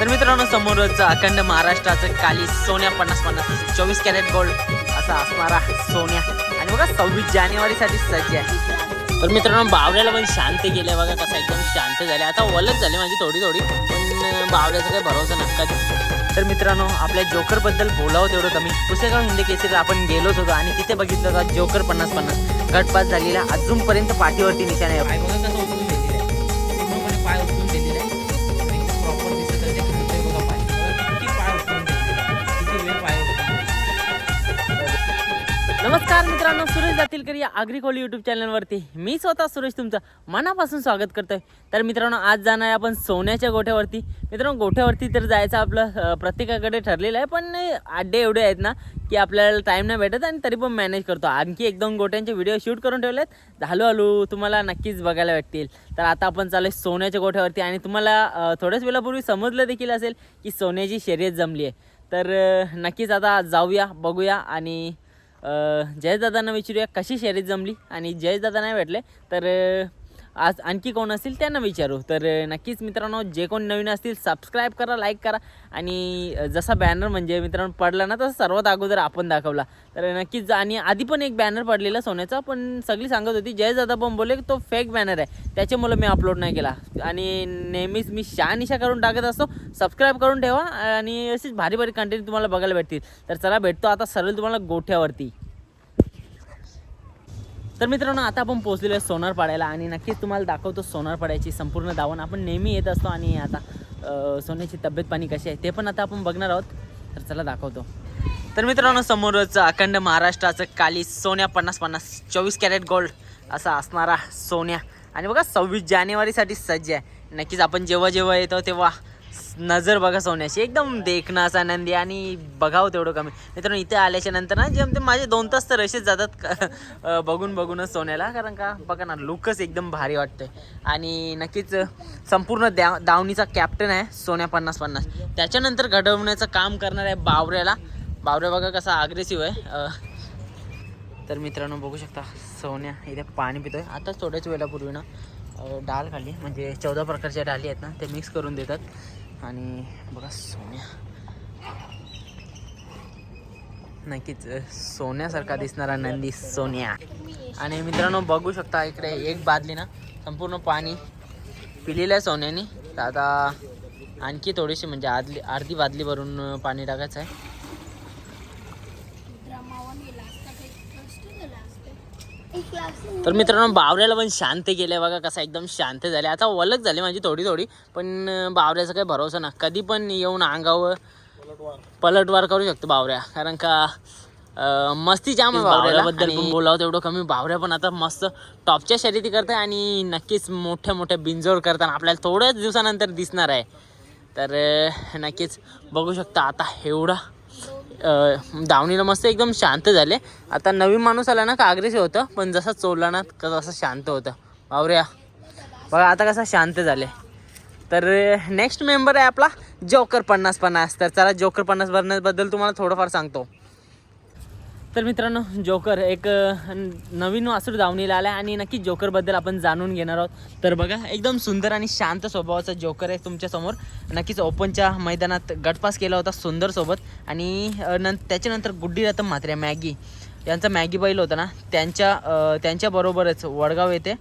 तर मित्रांनो समोरच अखंड महाराष्ट्राचं काली सोन्या पन्नास पन्नास चोवीस कॅरेट गोल्ड असा असणारा सोन्या. आणि बघा सव्वीस जानेवारीसाठी सज्ज आहे. तर मित्रांनो बावड्याला पण शांत गेले बघा कसं एकदम शांत झाले आता वलच झाले माझी थोडी थोडी पण बावऱ्याचा काही भरोसा नक्का तर मित्रांनो आपल्या जोकरबद्दल बोलावं तेवढं कमी. पुसेगाव हिंदी केसरीला आपण गेलोच होतो आणि तिथे बघितलं का जोकर पन्नास पन्नास. गटपास झालेला अजूनपर्यंत पाठीवरती निशाण आहे. बघा कसं नमस्कार मित्रांनो सुरेश जातीलकर या आग्रिकोली यूट्यूब चॅनलवरती मी स्वतः सुरेश तुमचं मनापासून स्वागत करतोय. तर मित्रांनो आज जाणार आहे आपण सोन्याच्या गोठ्यावरती. मित्रांनो गोठ्यावरती तर जायचं आपलं प्रत्येकाकडे ठरलेलं आहे पण आड्डे एवढे आहेत ना की आपल्याला टाईम नाही भेटत आणि तरी पण मॅनेज करतो. आणखी एक दोन गोट्यांचे व्हिडिओ शूट करून ठेवले आहेत हळूहळू तुम्हाला नक्कीच बघायला भेटतील. तर आता आपण चालू आहे सोन्याच्या गोठ्यावरती आणि तुम्हाला थोड्याच वेळापूर्वी समजलं देखील असेल की सोन्याची शर्यत जमली आहे. तर नक्कीच आता जाऊया बघूया आणि जयेश दादांना विचारूया कशी शर्यत जमली आणि जयेश नाही भेटले तर आज आणखी कोण असतील त्यांना विचारू. तर नक्कीच मित्रांनो जे कोण नवीन असतील सबस्क्राईब करा लाईक करा. आणि जसा बॅनर म्हणजे मित्रांनो पडला ना तसा सर्वात अगोदर आपण दाखवला. तर नक्कीच आणि आधी पण एक बॅनर पडलेला सोन्याचा पण सगळी सांगत होती जय दादा बोंबोले बोलले की तो फेक बॅनर आहे. त्याच्यामुळे मी अपलोड नाही केला. आणि नेहमीच मी शहानिशा करून टाकत असतो. सबस्क्राईब करून ठेवा आणि अशीच भारी भारी कंटेंट तुम्हाला बघायला भेटतील. तर चला भेटतो आता सरळ तुम्हाला गोठ्यावरती. तर मित्रांनो आता आपण पोहोचलेलो आहे सोनार पाड्याला आणि नक्कीच तुम्हाला दाखवतो सोनार पाड्याची संपूर्ण दावण आपण नेहमी येत असतो आणि आता सोन्याची तब्येत पाणी कशी आहे ते पण आता आपण बघणार आहोत. तर चला दाखवतो. तर मित्रांनो समोरच अखंड महाराष्ट्राचं काली सोन्या पन्नास पन्नास चोवीस कॅरेट गोल्ड असा असणारा सोन्या. आणि बघा सव्वीस जानेवारीसाठी सज्ज आहे. नक्कीच आपण जेव्हा जेव्हा येतो तेव्हा नजर बघा सोन्याची. एकदम देखणं असा आनंदी आणि बघावं तेवढं कमी. मित्रांनो इथे आल्याच्यानंतर ना जेमते माझे दोन तास तर असेच जातात बघून बघूनच सोन्याला. कारण का बघा ना लुकच एकदम भारी वाटतंय. आणि नक्कीच संपूर्ण द्या दावणीचा कॅप्टन आहे सोन्या पन्नास पन्नास. त्याच्यानंतर घडवण्याचं काम करणार आहे बावऱ्याला. बावऱ्या बघा कसा अग्रेसिव्ह आहे. तर मित्रांनो बघू शकता सोन्या इथे पाणी पितोय. आताच थोड्याच वेळापूर्वी ना डाळ डाल खाली म्हणजे चौदा प्रकारच्या डाली आहेत ना ते मिक्स करून देतात. आणि बघा सोन्या. नक्कीच सोन्यासारखा दिसणारा नंदी सोन्या. आणि मित्रांनो बघू शकता इकडे एक बादली ना संपूर्ण पाणी पिलेलं आहे सोन्याने. तर आता आणखी थोडीशी म्हणजे आदली अर्धी बादली भरून पाणी टाकायचं आहे. तर मित्रांनो बावऱ्याला पण शांत गेले बघा कसं एकदम शांत झाले आता वलच झाली माझी थोडी थोडी पण बावऱ्याचा काही भरोसा ना कधी पण येऊन अंगावर पलटवार करू शकतो बावऱ्या कारण का मस्ती जाम आहे बावऱ्याबद्दल पण बोलावं तेवढं कमी. बावऱ्या पण आता मस्त टॉपच्या शर्यती करताय आणि नक्कीच मोठ्या मोठ्या बिंजोड करताना आपल्याला थोड्याच दिवसानंतर दिसणार आहे. तर नक्कीच बघू शकता आता एवढा दावणीला मस्त एकदम शांत झाले. आता नवीन माणूस आला ना का अग्रेसिव्ह होतं पण जसा चोरला ना कसं तसं शांत होतं. वावऱ्या बघा आता कसं शांत झाले. तर नेक्स्ट मेंबर आहे आपला जोकर पन्नास पन्नास. तर चला जोकर पन्नास पन्नासबद्दल तुम्हाला थोडंफार सांगतो. तर मित्रांनो जोकर एक नवीन वासूर दावणीला आला आणि नक्की जोकरबद्दल आपण जाणून घेणार आहोत. तर बघा एकदम सुंदर आणि शांत स्वभावाचा जोकर आहे तुमच्यासमोर नक्कीच ओपनच्या मैदानात गटपास केला होता सुंदर सोबत. आणि न नं त्याच्यानंतर गुड्डी रतम म्हात्रे मॅगी. यांचा मॅगी बैल होता ना त्यांच्या त्यांच्याबरोबरच वडगाव येथे.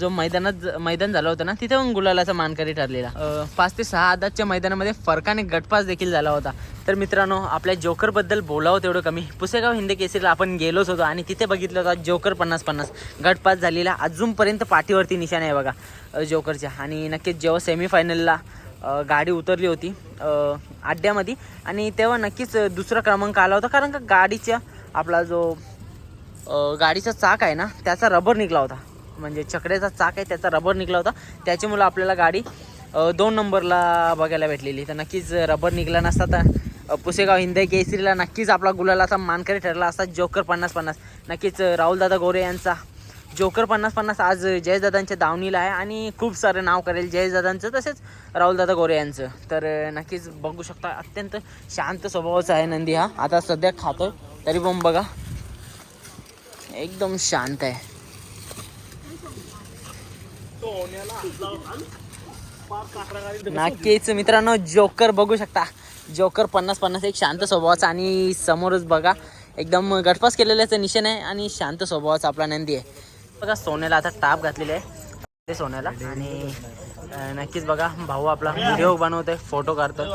जो मैदानात मैदान झालं होतं ना तिथे पण गुलालाचा मानकरी ठरलेला. पाच ते सहा आदातच्या मैदानामध्ये फरकाने गटपास देखील झाला होता. तर मित्रांनो आपल्या जोकरबद्दल बोलावं तेवढं कमी. पुसेगाव हिंद केसरीला आपण गेलोच होतो आणि तिथे बघितलं होतं जोकर पन्नास पन्नास. गटपास झालेला अजूनपर्यंत पाठीवरती निशाण आहे बघा जोकरच्या. आणि नक्कीच जेव्हा सेमीफायनलला गाडी उतरली होती अड्ड्यामध्ये. आणि तेव्हा नक्कीच दुसरा क्रमांक आला होता कारण का गाडीच्या आपला जो गाडीचा चाक आहे ना त्याचा रबर निघला होता. म्हणजे चकड्याचा चाक आहे त्याचा रबर निघला होता. त्याच्यामुळं आपल्याला गाडी दोन नंबरला बघायला भेटलेली. तर नक्कीच रबर निघला नसता तर पुसेगाव हिंद केसरीला नक्कीच आपला गुलालाचा मानकरी ठरला असता जोकर पन्नास पन्नास. नक्कीच राहुलदादा गोरे यांचा. जोकर पन्नास पन्नास आज जयदादांच्या दावणीला आहे आणि खूप सारं नाव करेल जयदादांचं तसेच राहुलदादा गोरे यांचं. तर नक्कीच बघू शकता अत्यंत शांत स्वभावाचा आहे नंदी हा. आता सध्या खातो तरी पण बघा. एकदम शांत आहे. नक्कीच मित्रांनो जोकर बघू शकता. जोकर पन्नास पन्नास एक शांत स्वभावाचा आणि समोरच बघा एकदम गटपास केलेल्याचं निशाण आहे आणि शांत स्वभावाचा आपला नंदी आहे. बघा सोन्याला आता टाप घातलेली आहे. सोन्याला आणि नक्कीच बघा भाऊ आपला व्हिडिओ बनवतोय फोटो काढतोय.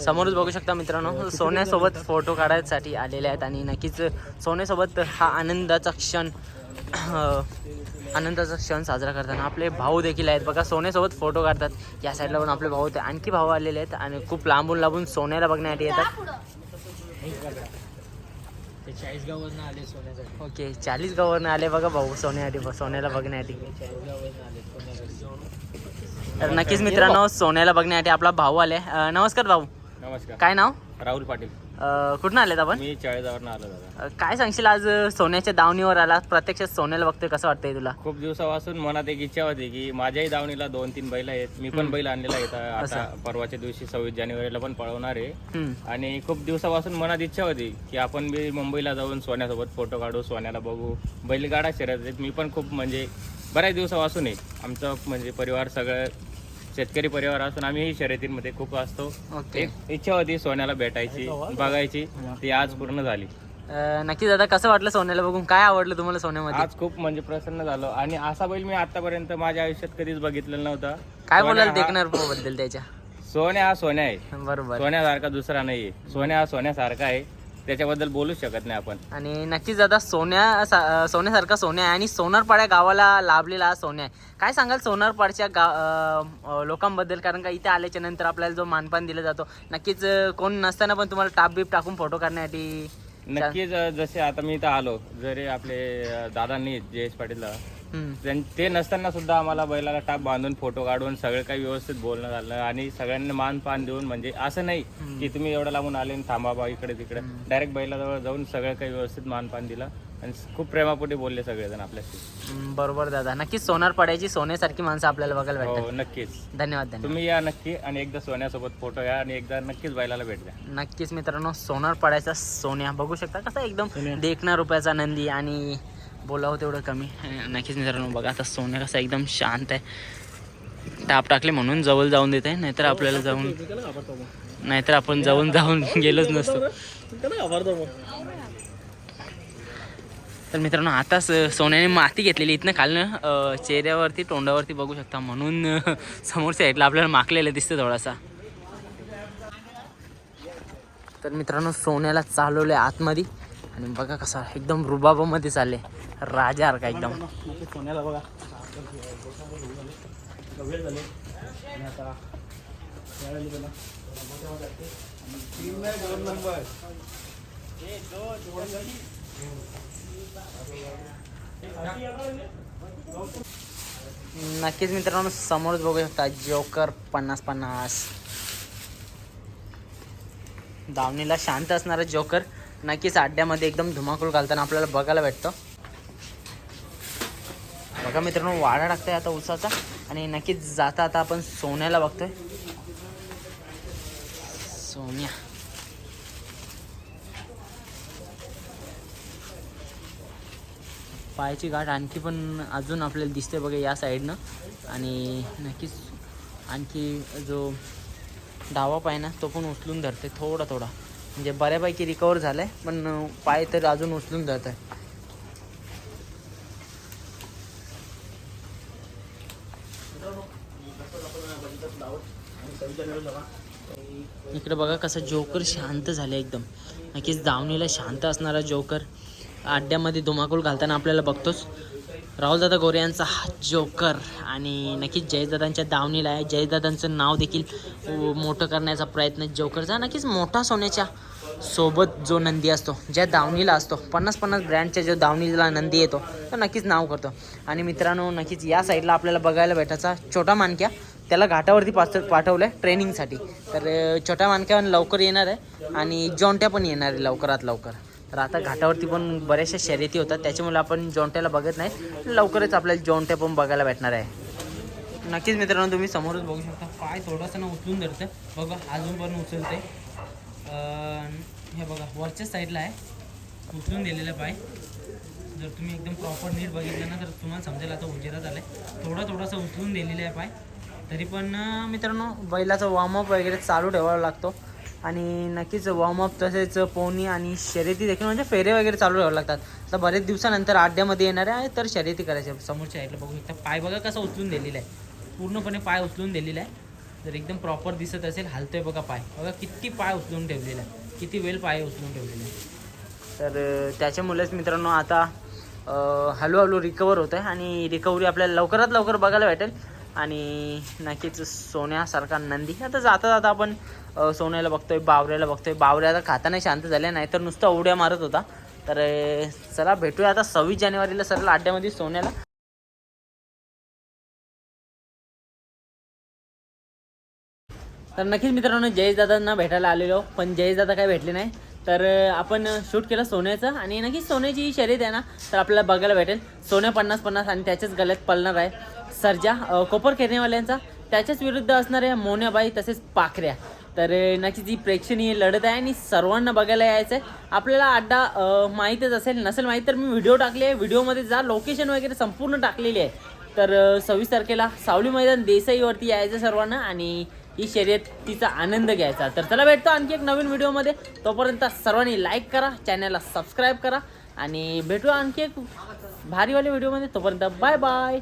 समोरच बघू शकता मित्रांनो सोन्यासोबत फोटो काढायसाठी आलेले आहेत आणि नक्कीच सोन्यासोबत हा आनंदाचा क्षण आनंदाचा क्षण साजरा करताना आपले भाऊ देखील आहेत. बघा सोन्यासोबत फोटो काढतात. या साईडला पण आपले भाऊ होते. आणखी भाऊ आलेले आहेत आणि खूप लांबून लांबून सोन्याला बघण्यासाठी येतात. चाळीस गावावरनं आले सोन्यासाठी ओके चाळीस गावावरनं आले बघा भाऊ सोन्यासाठी सोन्याला बघण्यासाठी. चाळीस गावावरनं आले सोन्यासाठी तर नक्कीच मित्रांनो सोन्याला बघण्यासाठी आपला भाऊ आले. अं, नमस्कार भाऊ. नमस्कार. काय नाव? राहुल पाटील. अं, कुठून आलेत आपण? मी चाळीसगावरनं आलो दादा. अं, काय सांगशील आज अं, सोन्याच्या दावणीवर आला? प्रत्यक्षात सोन्याला बघतोय कसं वाटतंय तुला? खूप दिवसापासून मनात एक इच्छा होती की माझ्याही दावणीला दोन तीन बैल आहेत. मी पण बैल आणलेला आहे. आता-. परवाच्या दिवशी सव्वीस जानेवारीला पण पळवणार आहे. हम्म. आणि खूप दिवसापासून मनात इच्छा होती की आपण बी मुंबईला जाऊन सोन्यासोबत फोटो काढू सोन्याला बघू. बैलगाडा शर्यत. मी पण खूप म्हणजे बऱ्याच दिवसापासून आहे. आमचं म्हणजे परिवार सगळं शेतकरी परिवार असून आम्ही शर्यतींमध्ये खूप असतो. एक इच्छा होती सोन्याला भेटायची बघायची. ती आज पूर्ण झाली. अं, नक्कीच दादा कसं वाटलं सोन्याला बघून? काय आवडलं तुम्हाला सोन्यामध्ये? आज खूप म्हणजे प्रसन्न झालो. आणि असा बैल मी आतापर्यंत माझ्या आयुष्यात कधीच बघितलेला नव्हता. काय बोलाल हा- देखणार बद्दल त्याच्या? सोन्या हा सोन्या आहे. बरोबर. सोन्यासारखा दुसरा नाहीये. सोन्या हा सोन्यासारखा आहे. त्याच्याबद्दल बोलूच शकत नाही आपण आणि नक्कीच दादा सोन्या सा- सोन्यासारखा सोन्या आहे आणि सोनारपाड्या गावाला लाभलेला हा सोन्या आहे काय सांगाल सोनारपाडच्या गा अं, अं, लोकांबद्दल कारण का इथे आल्याच्यानंतर आपल्याला जो मानपान दिला जातो नक्कीच अं, कोण नसताना पण तुम्हाला टाप बीप टाकून फोटो काढण्यासाठी नक्कीच अं, जसे आता मी इथं आलो जरी आपले अं, दादांनी जयेश पाटीलला हम्म. त्यां- ते नसताना सुद्धा आम्हाला बैलाला टाप बांधून फोटो काढून सगळं काही व्यवस्थित बोलणं झालं आणि सगळ्यांना मान पान देऊन म्हणजे असं नाही की तुम्ही एवढं लांबून आले आणि थांबा बा इकडे तिकडे. डायरेक्ट बैलाजवळ जाऊन सगळं काही व्यवस्थित मान पान दिलं आणि खूप प्रेमापोटी बोलले सगळेजण आपल्याशी. हम्म, बरोबर दादा. नक्कीच सोनारपाड्याची सोन्यासारखी माणसं आपल्याला बघायला हो नक्कीच. धन्यवाद धन्यवाद. तुम्ही या नक्की आणि एकदा सोन्यासोबत फोटो घ्या आणि एकदा नक्कीच बैलाला भेट द्या. नक्कीच मित्रांनो सोनारपाड्याचा सोन्या बघू शकता कसा एकदम देखना रुपयाचा नंदी आणि बोलावं तेवढं कमी. नक्कीच मित्रांनो बघा आता सोन्या कसा एकदम शांत आहे. टाप टाकले म्हणून जवळ जाऊन देत आहे नाहीतर आपल्याला जाऊन नाहीतर आपण जाऊन जाऊन गेलोच नसतो. तर मित्रांनो आताच सोन्याने माती घेतलेली इथनं खालनं चेहऱ्यावरती तोंडावरती बघू शकता म्हणून समोरच्या साईडला आपल्याला माकलेलं दिसतं थोडासा. तर मित्रांनो सोन्याला चालवलंय आतमध्ये. आणि बघा कसा एकदम रुबाबामध्ये चालले. राजा का एकदम. सोन्याला बघा नक्कीच मित्रांनो समोरच बघू शकता जोकर पन्नास पन्नास. दावणीला शांत असणारा जोकर नक्कीच अड्ड्यामध्ये एकदम धुमाकूळ घालताना आपल्याला बघायला भेटतं. बघा मित्रांनो वाडा टाकतोय आता उसाचा. आणि नक्कीच जाता आता आपण सोन्याला बघतोय. सोन्या. पायाची गाठ आणखी पण अजून आपल्याला दिसते बघा या साईडनं. आणि नक्कीच आणखी जो डावा पाय ना तो पण उचलून धरते थोडा थोडा. म्हणजे बऱ्यापैकी रिकवर झालं आहे पण पाय तर अजून उचलून जात आहे. इकडे बघा कसं जोकर शांत झाले एकदम. नक्कीच दावणीला शांत असणारा जोकर. अड्ड्यामध्ये धुमाकूळ घालताना आपल्याला बघतोच. राहुलदादा गोरे यांचा हा जोकर आणि नक्कीच जयदादांच्या दावणीला आहे. जयदादांचं नाव देखील मोठं करण्याचा प्रयत्न जोकरचा नक्कीच मोठा सोन्याच्या सोबत जो नंदी असतो ज्या दावणीला असतो पन्नास पन्नास ब्रँडच्या जो दावणीला नंदी येतो तो नक्कीच नाव करतो. आणि मित्रांनो नक्कीच या साईडला आपल्याला बघायला भेटायचा छोटा मानक्या. त्याला घाटावरती पाच पाठवलं आहे ट्रेनिंगसाठी तर छोट्या मानक्या लवकर येणार आहे आणि जॉन्ट्या पण येणार आहे लवकरात लवकर. तर आता घाटावरती पण बऱ्याचशा शर्यती होतात. त्याच्यामुळे आपण जॉन्ट्याला बघत नाही. लवकरच आपल्याला जॉन्ट्या पण बघायला भेटणार आहे. नक्कीच मित्रांनो तुम्ही समोरच बघू शकता. पाय थोडासा ना उचलून धरतं बघा अजून पण उचलते हे बघा वरच्या साईडला आहे. उचलून दिलेला पाय. जर तुम्ही एकदम प्रॉपर नीट बघितलं ना तर तुम्हाला समजेल आता उजेरा आहे थोडा थोडासा उचलून दिलेला आहे पाय. तरी पण मित्रांनो बैलाचा वॉर्मअप वगैरे चालू ठेवावा लागतो. आणि नक्कीच वॉर्मअप तसेच पोहणी आणि शर्यती देखील म्हणजे फेरे वगैरे चालू ठेवावे लागतात. आता बरेच दिवसानंतर आड्यामध्ये येणार आहे तर शर्यती करायच्या समोरच्या साईडला बघू शकता. पाय बघा कसा उचलून दिलेला आहे. पूर्णपणे पाय उचलून दिलेला आहे. जर एकदम प्रॉपर दिसत असेल हलतोय बघा पाय. बघा किती पाय उचलून ठेवलेला आहे. किती वेळ पाय उचलून ठेवलेला आहे. तर त्याच्यामुळेच मित्रांनो आता हळूहळू रिकवर होत आहे आणि रिकवरी आपल्याला लवकरात लवकर बघायला भेटेल. आणि नक्कीच सोन्यासारखा नंदी. आता जाता जाता आपण सोन्याला बघतोय बावऱ्याला बघतोय. बावऱ्या आता खाताना शांत झाल्या नाही तर नुसतं उड्या मारत होता. तर चला भेटूया आता सव्वीस जानेवारीला सरळ अड्ड्यामध्ये सोन्याला. तर नक्कीच मित्रांनो जयेश दादांना भेटायला आलेलो पण जयेश दादा काय भेटले नाही. तर आपण शूट केलं सोन्याचं आणि नक्कीच सोन्याची शर्यत आहे ना तर आपल्याला बघायला भेटेल. सोन्या पन्नास पन्नास आणि त्याच्याच गळ्यात पळणार आहे. सर्जा अं, कोपर खेळणेवाल्यांचा त्याच्याच विरुद्ध असणाऱ्या मोन्याबाई तसेच पाखऱ्या. तर नक्कीच ही प्रेक्षणीय लढत आहे आणि सर्वांना बघायला यायचं आहे आपल्याला अड्डा माहीतच असेल नसेल माहीत तर मी व्हिडिओ टाकले आहे. व्हिडिओमध्ये जा लोकेशन वगैरे संपूर्ण टाकलेली आहे. तर सव्वीस तारखेला सावली मैदान देसाईवरती यायचं सर्वांना आणि ही शर्यतीचा आनंद घ्यायचा. तर चला भेटतो आणखी एक नवीन व्हिडिओमध्ये. तोपर्यंत सर्वांनी लाईक करा चॅनलला सबस्क्राईब करा आणि भेटू आणखी एक भारीवाल्या व्हिडिओमध्ये. तोपर्यंत बाय बाय